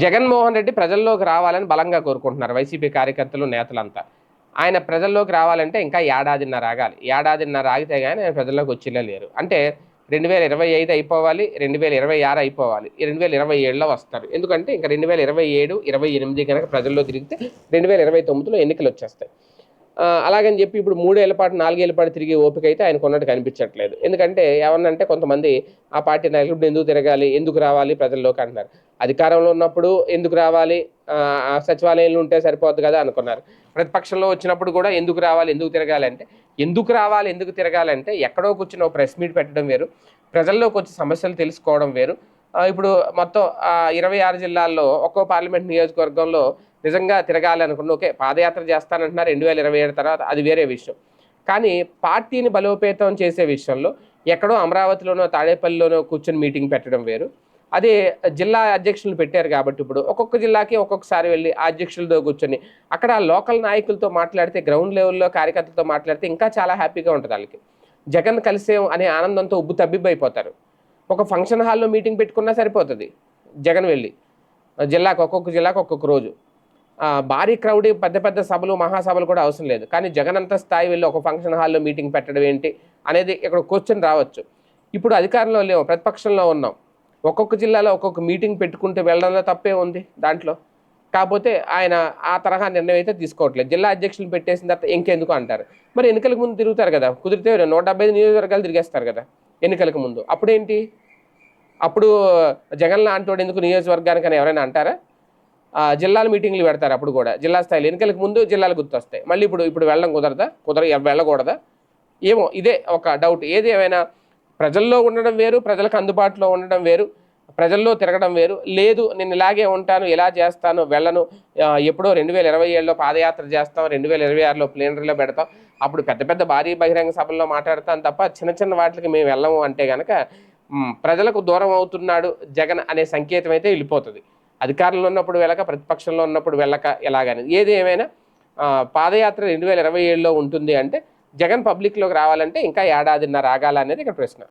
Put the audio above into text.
జగన్మోహన్ రెడ్డి ప్రజల్లోకి రావాలని బలంగా కోరుకుంటున్నారు వైసీపీ కార్యకర్తలు నేతలంతా. ఆయన ప్రజల్లోకి రావాలంటే ఇంకా ఏడాదిన్నర ఆగాలి. ఏడాదిన్నర ఆగితే కానీ ఆయన ప్రజల్లోకి వచ్చేలా లేరు అంటే రెండు వేల ఇరవై ఐదు అయిపోవాలి రెండు వేల ఇరవై ఆరు అయిపోవాలి. రెండు వేల ఇరవై ఏడులో వస్తారు. ఎందుకంటే ఇంకా రెండు వేల ఇరవై ఏడు ఇరవై ఎనిమిది కనుక ప్రజల్లో తిరిగితే రెండు వేల ఇరవై తొమ్మిదిలో ఎన్నికలు వచ్చేస్తాయి. అలాగని చెప్పి ఇప్పుడు మూడేళ్ళ పాటు నాలుగేళ్ళ పాటు తిరిగే ఓపిక అయితే ఆయనకు ఉన్నట్టు కనిపించట్లేదు. ఎందుకంటే ఏమన్నంటే కొంతమంది ఆ పార్టీ నాయకులు ఇప్పుడు ఎందుకు తిరగాలి? ఎందుకు రావాలి? ప్రజల్లోకి అంటున్నారు. అధికారంలో ఉన్నప్పుడు ఎందుకు రావాలి? సచివాలయంలో ఉంటే సరిపోద్దు కదా అనుకున్నారు. ప్రతిపక్షంలో వచ్చినప్పుడు కూడా ఎందుకు రావాలి ఎందుకు తిరగాలంటే ఎందుకు రావాలి ఎందుకు తిరగాలంటే ఎక్కడో కూర్చుని ఒక ప్రెస్ మీట్ పెట్టడం వేరు. ప్రజల్లోకి వచ్చి సమస్యలు తెలుసుకోవడం వేరు. ఇప్పుడు మొత్తం ఇరవై ఆరు జిల్లాల్లో ఒక్కో పార్లమెంట్ నియోజకవర్గంలో నిజంగా తిరగాలి అనుకున్న ఓకే పాదయాత్ర చేస్తానంటున్నారు రెండు వేల ఇరవై ఏడు తర్వాత అది వేరే విషయం. కానీ పార్టీని బలోపేతం చేసే విషయంలో ఎక్కడో అమరావతిలోనో తాడేపల్లిలోనో కూర్చొని మీటింగ్ పెట్టడం వేరు. అదే జిల్లా అధ్యక్షులు పెట్టారు కాబట్టి ఇప్పుడు ఒక్కొక్క జిల్లాకి ఒక్కొక్కసారి వెళ్ళి ఆ అధ్యక్షులతో కూర్చొని అక్కడ లోకల్ నాయకులతో మాట్లాడితే గ్రౌండ్ లెవెల్లో కార్యకర్తలతో మాట్లాడితే ఇంకా చాలా హ్యాపీగా ఉంటుంది వాళ్ళకి. జగన్ కలిసేం అనే ఆనందంతో ఉబ్బు తబ్బిబ్బైపోతారు. ఒక ఫంక్షన్ హాల్లో మీటింగ్ పెట్టుకున్నా సరిపోతుంది జగన్ వెళ్ళి. జిల్లాకు ఒక్కొక్క జిల్లాకు ఒక్కొక్క రోజు. భారీ క్రౌడ్ పెద్ద పెద్ద సభలు మహాసభలు కూడా అవసరం లేదు. కానీ జగన్ అంత స్థాయి వెళ్ళి ఒక ఫంక్షన్ హాల్లో మీటింగ్ పెట్టడం ఏంటి అనేది ఇక్కడ క్వశ్చన్ రావచ్చు. ఇప్పుడు అధికారంలో లేవు ప్రతిపక్షంలో ఉన్నాం. ఒక్కొక్క జిల్లాలో ఒక్కొక్క మీటింగ్ పెట్టుకుంటే వెళ్ళడంలో తప్పే ఉంది దాంట్లో. కాకపోతే ఆయన ఆ తరహా నిర్ణయం అయితే తీసుకోవట్లేదు. జిల్లా అధ్యక్షులు పెట్టేసిన తర్వాత ఇంకెందుకు అంటారు? మరి ఎన్నికలకు ముందు తిరుగుతారు కదా. కుదిరితే నూట డెబ్బై ఐదు నియోజకవర్గాలు తిరిగేస్తారు కదా ఎన్నికలకు ముందు. అప్పుడేంటి? అప్పుడు జగన్ లాంటోడు ఎందుకు నియోజకవర్గానికి అని ఎవరైనా అంటారా? ఆ, జిల్లాల మీటింగ్లు పెడతారు అప్పుడు కూడా. జిల్లా స్థాయిలో ఎన్నికలకు ముందు జిల్లాలు గుర్తొస్తాయి. మళ్ళీ ఇప్పుడు ఇప్పుడు వెళ్ళడం కుదరదా? కుదర వెళ్ళకూడదా? ఏమో ఇదే ఒక డౌట్. ఏది ఏమైనా ప్రజల్లో ఉండడం వేరు ప్రజలకు అందుబాటులో ఉండడం వేరు ప్రజల్లో తిరగడం వేరు. లేదు నేను ఇలాగే ఉంటాను ఇలా చేస్తాను వెళ్ళను. ఎప్పుడో రెండు వేల ఇరవై ఏడులో పాదయాత్ర చేస్తాం రెండు వేల ఇరవై ఆరులో ప్లేనరీలో పెడతాం. అప్పుడు పెద్ద పెద్ద భారీ బహిరంగ సభల్లో మాట్లాడతాం తప్ప చిన్న చిన్న వాటికి మేము వెళ్ళము అంటే కనుక ప్రజలకు దూరం అవుతున్నాడు జగన్ అనే సంకేతం అయితే వెళ్ళిపోతుంది. అధికారంలో ఉన్నప్పుడు వెళ్ళక ప్రతిపక్షంలో ఉన్నప్పుడు వెళ్ళక ఎలాగని. ఏది ఏమైనా పాదయాత్ర రెండు వేల ఇరవై ఏడులో ఉంటుంది అంటే జగన్ పబ్లిక్లోకి రావాలంటే ఇంకా ఏడాదిన్నర ఆగాలనేది ఇక్కడ ప్రశ్న.